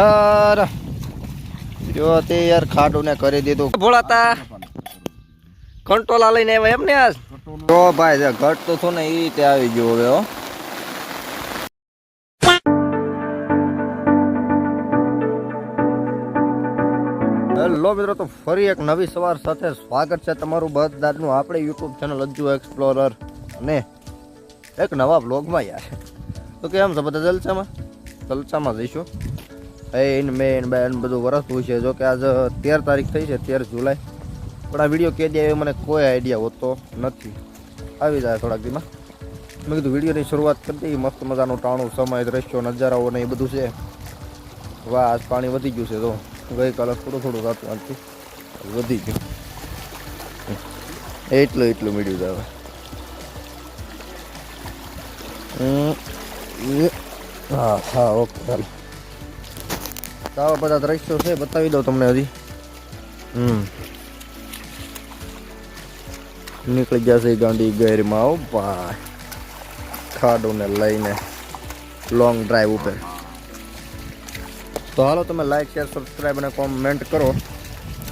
યાર. જો તે યાર ખાડું ને કરી દીધું. ભોળાતા. કંટ્રોલા લઈને આવ્યા એમ ને આજ? જો ભાઈ ઘટ તો થયું ને એ રીતે આવી ગયું હવે હો. હેલો મિત્રો તો ફરી એક નવી સવાર સાથે સ્વાગત છે તમારું બધાનું. આપણે યુટ્યુબ ચેનલ અજ્જુ એક્સપ્લોરર અને એક નવા બ્લોગમાં યાર. તો કેમ છે બધા જલસામાં? જલસામાં જઈશું. એન મેન બેન બધું વરસતું છે જો કે આજ તેર તારીખ થઈ છે, તેર જુલાઈ. પણ આ વીડિયો કહી દે મને કોઈ આઈડિયા હોતો નથી. આવી જાય થોડાક દીમાં મેં કીધું વિડીયોની શરૂઆત કરી દઈએ. મસ્ત મજાનું ટાણું, સમય, દ્રશ્યો, નજારાઓ ને એ બધું છે. વાહ, આજ પાણી વધી ગયું છે તો ગઈકાલે થોડું થોડું થતું આજથી વધી ગયું. એટલું એટલું મીડિયું છે હવે હા હા ઓકે ચાલો તો આવા બધા દ્રશ્યો છે, બતાવી દઉં તમને હજી. હમ. નીકળી જશે ગાંડી ગેરમાં આવો ભાઈ. ખાડોને લઈને લોંગ ડ્રાઈવ ઉપર. તો હાલો, તમે લાઈક શેર સબસ્ક્રાઈબ અને કોમેન્ટ કરો.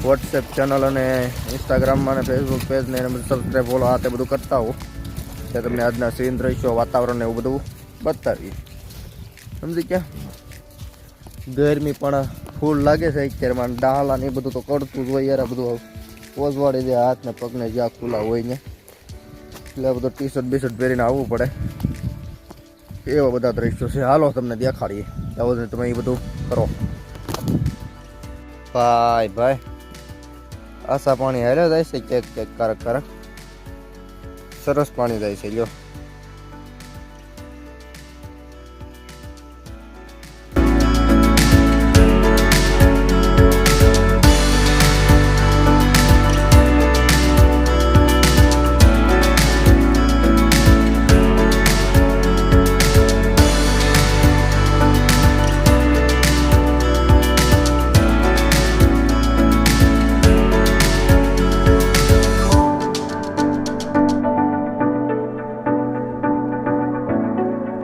વોટ્સએપ ચેનલ અને ઇન્સ્ટાગ્રામમાં અને ફેસબુક પેજને સબસ્ક્રાઈબ ફોલો આ તે બધું કરતા હો તે તમને આજના સીન દ્રશ્યો, વાતાવરણ એવું બધું બતાવીએ. સમજી ગયા? ગરમી પણ ફૂલ લાગે છે અત્યારમાં ડાલા ને એ બધું તો કરતું જ હોય યાર બધું પોઝવાડી દે હાથ ને પગને જ્યાં ખુલ્લા હોય ને, એટલે બધું ટી શર્ટ બી શર્ટ પહેરીને આવવું પડે. એવા બધા દ્રશ્યો છે. હાલો, તમને દેખાડીએ. આવો તમે એ બધું કરો. ભાઈ ભાઈ. આશા પાણી હેલો જાય છે? ક્યાંક ક્યાંક કારક કારક સરસ પાણી જાય છે, લ્યો.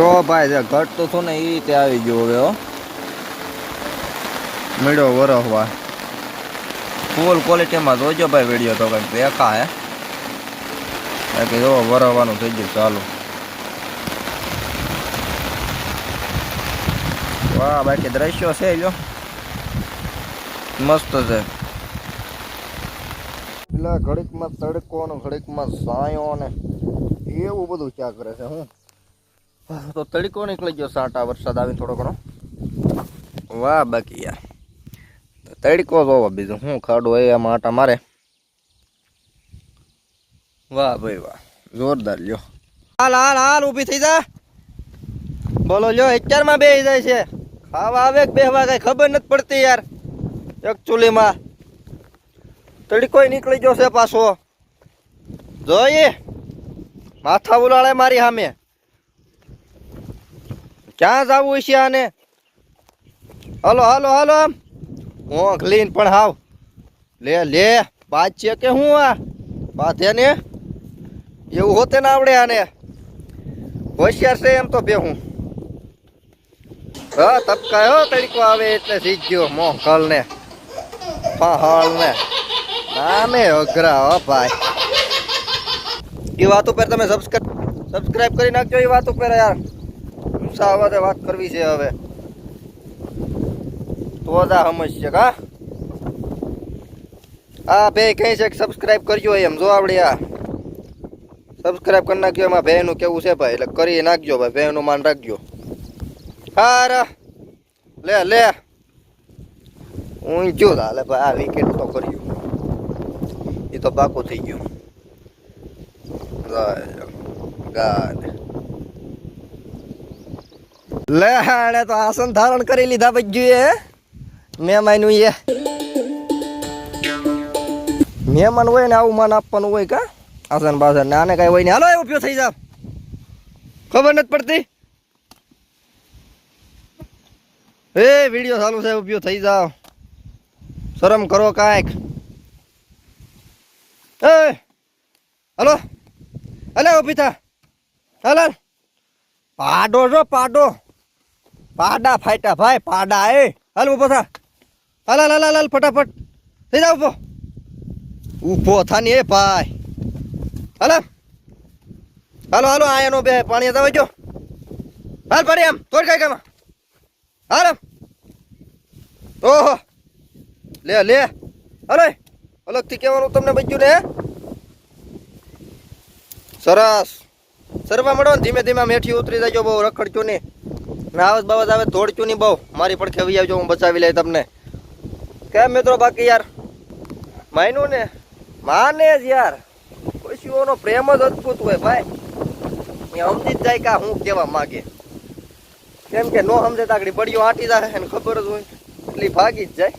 તો ભાઈ ઘટ તો થયું ને એ રીતે આવી ગયો હવે, હો. મળ્યો વરહવા ફૂલ ક્વોલિટીમાં જોજો ભાઈ વીડિયો તો કંઈક દેખા, હે. બાકી જો વરહવાનું થઈ ગયું ચાલુ. વાહ, બાકી દ્રશ્યો છે જો. મસ્ત છે. પેલા ઘડીકમાં તડકો ને ઘડીકમાં સાયો ને એવું બધું ક્યાં કરે છે, હું? તો તડકો નીકળી ગયો સાટા, વરસાદ આવીને થોડો ઘણો. વાહ, બાકી યાર. તડકો જોવો બીજું. શું ખાડો એ આમાં આટા મારે. વાહ, ભાઈ, વાહ. જોરદાર લ્યો. હાલ હાલ હાલ, ઊભી થઈ જા. બોલો, લ્યો, અત્યારમાં બે જાય છે. ખાવા આવે કે બેહવા કઈ ખબર નથી પડતી યાર. એક ચૂલીમાં તડકો નીકળી ગયો છે પાછો. જોઈએ. માથા ઉલાળે મારી સામે. ક્યાં જવું છે આને? હાલો હાલો હાલો. હું ક્લીન પણ હાવ. લે લે બાદ છે કે હું આ? બાધે ને? એવું હોતે ના આવડે આને. હોશિયાર છે એમ તો બે હું હા તબકાય હો, તડકો આવે એટલે ગયો કલ ને પહાળ ને નામે અઘરા, હો, ભાઈ. એ વાત ઉપર તમે સબસ્ક્રાઈબ સબસ્ક્રાઈબ કરી નાખજો એ વાત ઉપર યાર. ગુસ્સા આવે વાત કરવી છે હવે. તો દા સમજશે કા? આ ભાઈ, કહે છે કે સબસ્ક્રાઇબ કરજો એમ, જો આપણે આ. સબસ્ક્રાઈબ કરી નાખજો એમાં ભેનું કેવું છે ભાઈ, એટલે કરી નાખજો ભાઈ ભેનું માન રાખજો. હારા. લે લે. ઊંચું હાલે ભાઈ, આ વિકેટ તો કર્યું. એ તો પાકું થઈ ગયું. ગાડ લે તો આસન ધારણ કરી લીધા બજ્જુએ મહેમાન એ. મહેમાન હોય ને આવું માન આપવાનું હોય કા? આસન બાસન ને આને કઈ હોય ને. હાલો એ ઉપયોગ થઈ જાવ ખબર નથી પડતી? એ, વીડિયો ચાલુ છે ઉપયોગ થઈ જાવ શરમ કરો કાંઈક. એ, હલો. અલે ઊભી થા હાલ. હાલ પાડો જો પાડો. પાડા ફાટ્યા ભાઈ પાડા એ. હાલ ઊભો થા. હાલ હાલ હાલ હાલ, ફટાફટ. થઈ જા ઊભો ઊભો થા ને એ ભાઈ. હાલ હાલો. હાલો આ એનો બે પાણી હતા જો હાલ પાડી આમ તોડ કઈ કામ હાલ. ઓહો. લે લે. હાલો અલગથી કહેવાનું તમને બચ્યું ને સરસ. સરવા મળો ને ધીમે ધીમે મેઠી ઉતરી જાય બહુ રખડજો નહીં. ને આવત બાબત આવે દોડજો નહીં બહુ. મારી પડખે આવી આવજો, હું બચાવી લઈ તમને. કેમ મિત્રો બાકી યાર? માયનું ને? માને જ યાર. ખુશીઓનો પ્રેમ જ અદભુત હોય, ભાઈ. એ સમજી જ જાય કે હું કહેવા માગે. કેમ કે નો સમજે તાકડી બળીઓ આટી જાય એને ખબર જ હોય. એટલે ભાગી જ જાય.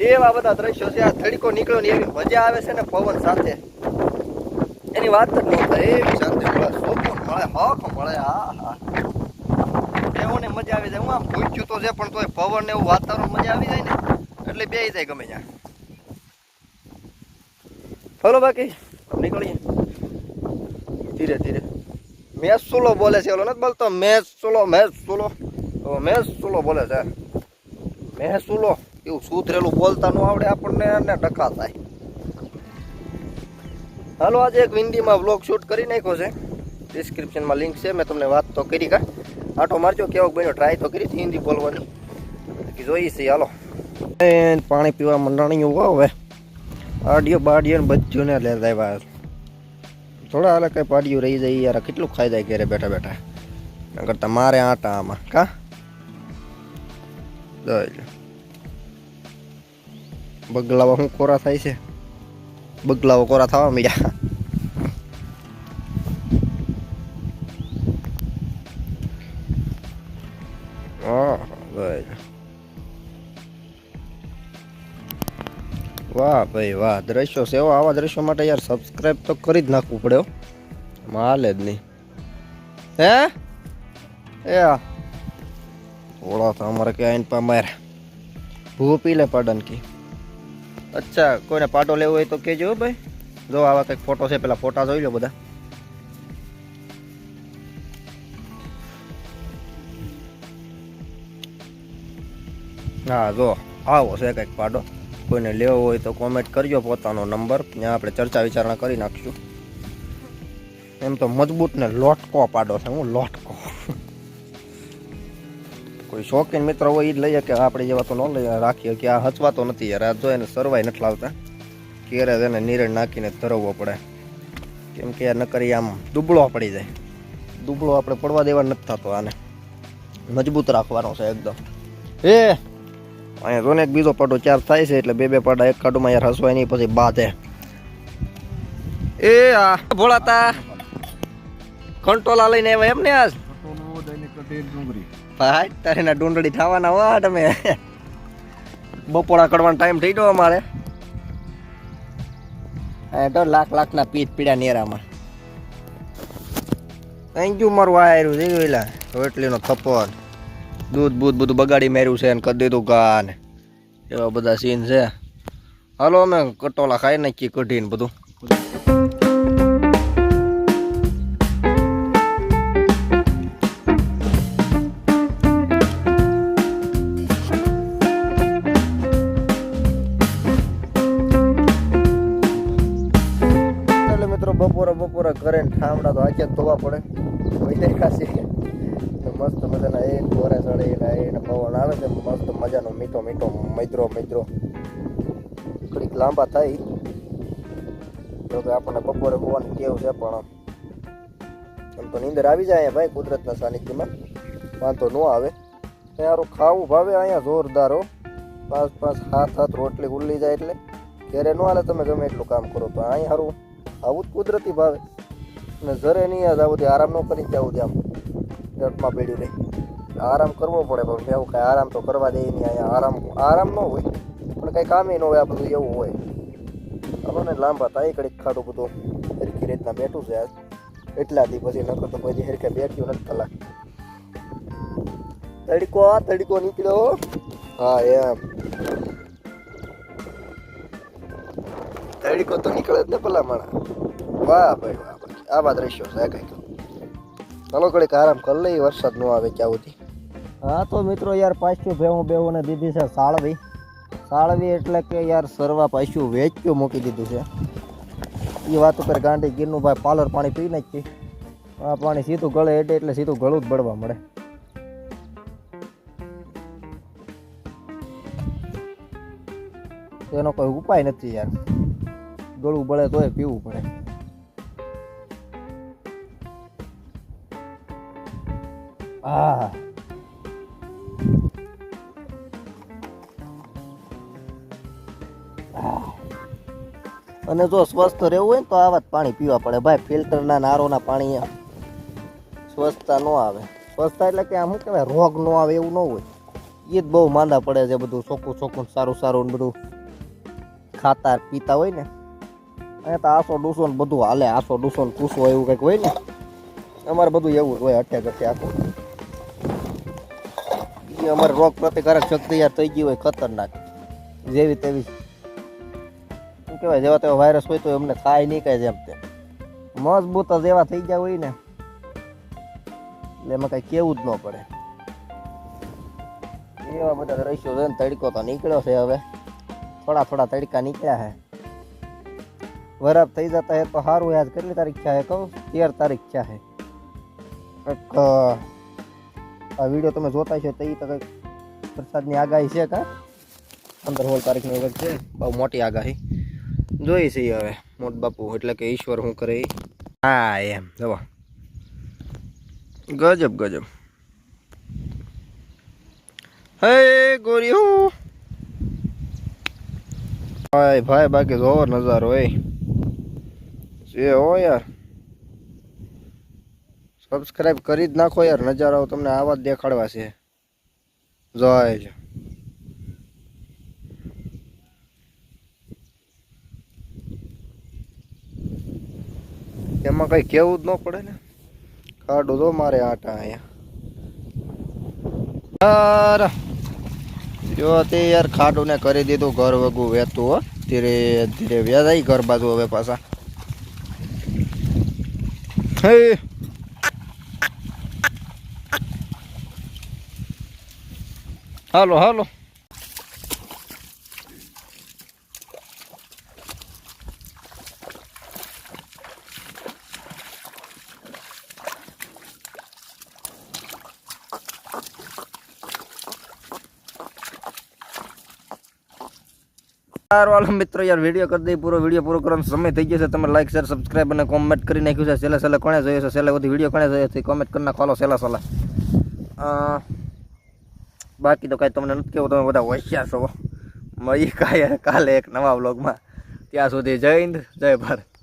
એવા બધા દ્રશ્યો છે, આ થડીકો નીકળ્યો ને એવી મજા આવે છે ને પવન સાથે. એની વાત જ ન થાય, એવી શાંતિ મળે સુકૂન મળે હક મળે આ હા એવોને મજા આવી જાય. હું આમ ભૂચ્યું તો છે, પણ તોય પવન ને એવું વાતાવરણ મજા આવી જાય ને, એટલે બે જાય ગમે ત્યાં. હલો બાકી, નીકળીએ. ધીરે ધીરે. મેસ સુલો બોલે છે, ઓલો નથી બોલતો મેસ સુલો મેસ સુલો મેસ સુલો બોલે છે. મેસ સુલો એવું સુધરેલું બોલતા ન આવડે આપણને અને ટકા થાય. હાલો, આજે એક વિંડીમાં વ્લોગ શૂટ કરી નાખ્યો છે. ડિસ્ક્રિપ્શનમાં લિંક છે, મેં તમને વાત તો કરી કા. આટો મારજો કેવો બન્યો? ટ્રાય તો કરી હિન્દી બોલવાની. જોઈ છે, હાલો. પાણી પીવા મંડાણી હવે. આડિયો બાડિયો બધું ને લેતા આવ્યા થોડા હાલે કઈ પાડિયું રહી જાય યાર, કેટલું ખાઈ જાય ઘેરે બેઠા બેઠા. નગર તમારે મારે આટા આમાં, કા? બગલાવા શું કોરા થાય છે? બગલાઓ કોરા થવા મળ્યા. હા વાહ ભાઈ વાહ, દ્રશ્યો સેવા આવા દ્રશ્યો માટે યાર સબસ્ક્રાઇબ તો કરી જ નાખવું પડે માલે જ નહીં. હે? એ. થોડા તો અમારે કે આઈન પા માર. ભૂ પી લે પાડન કી. અચ્છા, કોઈને પાટો લેવો હોય તો કેજો ભાઈ. જો આવા કંઈક ફોટો છે, પેલા ફોટા જોઈ લો બધા. હા, જો, આવો છે કંઈક પાડો. કોઈને લેવો હોય તો કોમેન્ટ કરજો પોતાનો નંબર ત્યાં આપણે ચર્ચા વિચારણા કરી નાખશું. એમ તો મજબૂત ને લોટકો પાડો છે, હું લોટકો. કોઈ શોખીન મિત્ર હોય એ જ લઈએ કે આપણે જેવા તો ન લઈએ રાખીએ, કે આ હચવાતો નથી યાર. આ જો એને સરવાય નથી લાવતા. ક્યારે એને નીરણ નાખીને ધરવવો પડે. કેમ કે યાર, નકરી આમ દુબળો પડી જાય. દુબળો આપણે પડવા દેવા નથી થતો આને. મજબૂત રાખવાનો છે એકદમ. એ અહીંયા જો ને એક બીજો પાટો ચાર થાય છે એટલે બે બે પાડા એક કાઢુમાં યાર હસવાય નહીં, પછી બાંધે. એ આ ભોળાતા. કંટોલા લઈને આવ્યા એમ ને આજ? ડુંડળી થવાના હો તમે. બપોરા કરવાનો ટાઈમ થઈ ગયો અમારે. તો લાખ લાખના પીઠ પીડા નેરામાં. થેન્ક યુ મારું આયરું થઈ રોટલીનો થપ્પડ દૂધ બૂધ બધું બગાડી માર્યું છે ને કરી દીધું ગા ને એવા બધા સીન છે. હાલો, અમે કટોલા ખાઈ નાખીએ, કઢીને બધું. બપોરે બપોરે ઘરે ઠામડા તો આજે ધોવા પડે. લાંબા થાય. તો આપણને બપોરે હોવાનું કેવું છે, પણ એમ તો નીંદર આવી જાય ભાઈ કુદરતના સાનિધ્યમાં. વાંધો ન આવે. સારું ખાવું ભાવે, અહીંયા જોરદાર હો. પાંચ પાંચ હાથ હાથ રોટલી ઉલ્લી જાય એટલે. ઘેરે ન હાલે તમે ગમે એટલું કામ કરો તો અહીંયા સારું આવું જ કુદરતી ભાવે. અને ઘરે નહીં યાદ આવું આરામ ન કરી જવું ત્યાં જટમાં પીડ્યું રહી. આરામ કરવો પડે પણ એવું કાંઈ આરામ તો કરવા દે નહીં, અહીંયા આરામ આરામ ન હોય. કંઈ કામે ન હોય, આ બધું એવું હોય. ચાલો ને, લાંબા તાઈ કડીક ખાડું બધું. સરખી રીતના બેઠું છે આજ. એટલાથી પછી નકર તો પછી હરખે બેઠ્યું નથી કલાક. તડકો આ, તડકો નીકળ્યો. હા, એમ. તડકો તો નીકળે જ ને પેલા માણા વાહ ભાઈ વાહ ભાઈ. આવા દ્રશ્યો છે કંઈક. ચાલો ઘડીક આરામ કરી લઈ વરસાદ ન આવે ક્યાં સુધી. હા, તો મિત્રો યાર, પાછું ભેવું બેવું ને દીધી છે સાળવી. સાળવી એટલે કે યાર સરવા પાછું વેચ્યું મૂકી દીધું છે. એ વાત ઉપર ગાંડી ગીરનું ભાઈ પાલર પાણી પી નાખી. આ પાણી સીધું ગળે એટલે એટલે સીધું ગળું જ બળવા મળે. એનો કોઈ ઉપાય નથી યાર. ગળું બળે તોય પીવું પડે. આ અને જો સ્વસ્થ રહેવું હોય ને તો આવા જ પાણી પીવા પડે. ભાઈ, ફિલ્ટરના નારોના પાણી સ્વચ્છતા ન આવે. સ્વચ્છતા એટલે કે આમ શું કહેવાય? રોગ ન આવે એવું ન હોય. એ જ બહુ માંદા પડે છે બધું ચોખ્ખું ચોખ્ખું સારું સારું બધું ખાતા પીતા હોય ને. અહીંયા તો આસો ડૂસો ને બધું હાલે. આસો ડૂસો ને કૂસો એવું કંઈક હોય ને. અમારે બધું એવું જ હોય અઠે ઘટે આખું. અમારે રોગ પ્રતિકારક શક્તિ યાર થઈ ગઈ હોય ખતરનાક. જેવી તેવી શું કહેવાય, જેવા તેવા વાયરસ હોય તો એમને થાય નહીં કાંઈ જેમ તેમ મજબૂત જ એવા થઈ ગયા હોય ને, એટલે એમાં કાંઈ કેવું જ ન પડે. એવા બધા રહીશો છે ને તડકો તો નીકળ્યો છે હવે. થોડા થોડા તડકા નીકળ્યા છે. વરાપ થઈ જતા હે તો સારું યાદ કેટલી તારીખ છે કહું? તેર તારીખ છે. હે એક આ વીડિયો તમે જોતા છો તો એ તો કંઈક વરસાદની આગાહી છે કા? પંદર સોળ તારીખની વખત છે. બહુ મોટી આગાહી. જોઈ છે હવે મોટ બાપુ, એટલે કે ઈશ્વર શું કરે હા, એમ. જવા ગજબ ગજબ. હે ગોરીઓ ભાઈ ભાઈ, બાકી જોવો નજારો એ જે હો યાર. સબસ્ક્રાઇબ કરી જ નાખો યાર નજારો તમને આવા જ દેખાડવા છે. જય જ. એમાં કઈ કેવું જ ન પડે ને. કાઢું તો મારે આટા અહીંયા. જો તે યાર ખાડું ને કરી દીધું ઘર વગું વેતું હો. ધીરે ધીરે વ્યાજાઈ ઘર બાજુ હવે પાછા. હે. હાલો હાલો. સારું વાલો મિત્રો. યાર વીડિયો કરી દઈએ. પૂરો વીડિયો પૂરો કરવાનો સમય થઈ ગયો છે. તમે લાઈક શેર સબસ્ક્રાઈબ અને કોમેન્ટ કરી નાખ્યું છે. છેલ્લે છેલ્લે કોણે જોયો છે? છેલ્લે બધી વીડિયો કોણે જોયો છે કોમેન્ટ કરી નાખો છેલ્લા છેલ્લા. બાકી તો કાંઈ તમને નથી કેવું તમે બધા હોશિયાર છો મળીએ કાંઈ કાલે એક નવા બ્લોગમાં ત્યાં સુધી જય હિન્દ, જય ભારત.